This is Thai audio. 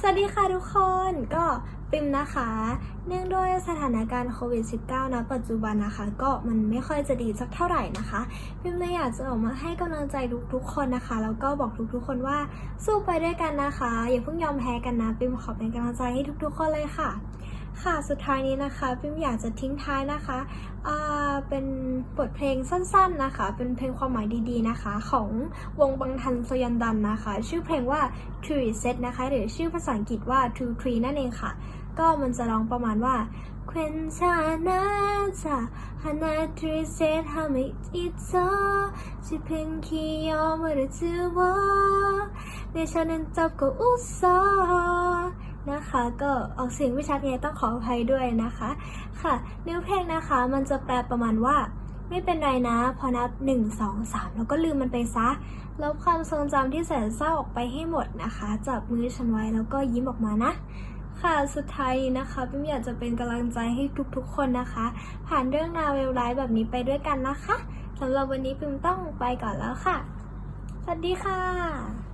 สวัสดีค่ะทุกคนก็ปิมนะคะ เนื่องด้วยสถานการณ์โควิด -19 นะปัจจุบันนะคะ ก็มันไม่ค่อยจะดีสักเท่าไหร่นะคะ ปิมเลยอยากจะออกมาให้กำลังใจทุกๆคนนะคะ แล้วก็บอกทุกๆคนว่าสู้ไปด้วยกันนะคะ อย่าเพิ่งยอมแพ้กันนะ ปิมขอเป็นกำลังใจให้ทุกๆคนเลยค่ะ ค่ะสุดท้ายนี้นะคะพิมอยากจะทิ้งท้ายนะคะเป็นบทเพลงสั้นๆนะคะ เป็นเพลงความหมายดีๆนะคะ ของวงบางทันโซยันดันนะคะ ชื่อเพลงว่า Tree Set นะคะ หรือชื่อภาษาอังกฤษว่า Two Tree นั่นเองค่ะ ก็มันจะร้องประมาณว่าควนชานาจาฮานาทรีเซตฮามิอิตโซชิเพ็นคียอมหรือจือวอในฉันนั้นจับก็อุซอ นะคะ ก็ออกเสียงไม่ชัดไงต้องขออภัยด้วยนะคะ ค่ะนื้อเพลงนะคะ มันจะแปลประมาณว่า ไม่เป็นไรนะ พอนับ 1 2 3 แล้วก็ลืมมันไปซะลบความทรงจำที่แสนเศร้าออกไปให้หมดนะคะ จับมือฉันไว้แล้วก็ยิ้มออกมานะค่ะ สุดท้ายนะคะปิมอยากจะเป็นกำลังใจให้ทุกๆ คนนะคะ ผ่านเรื่องราวเลวร้ายแบบนี้ไปด้วยกันนะคะสำหรับวันนี้ปิมต้องไปก่อนแล้วค่ะ สวัสดีค่ะ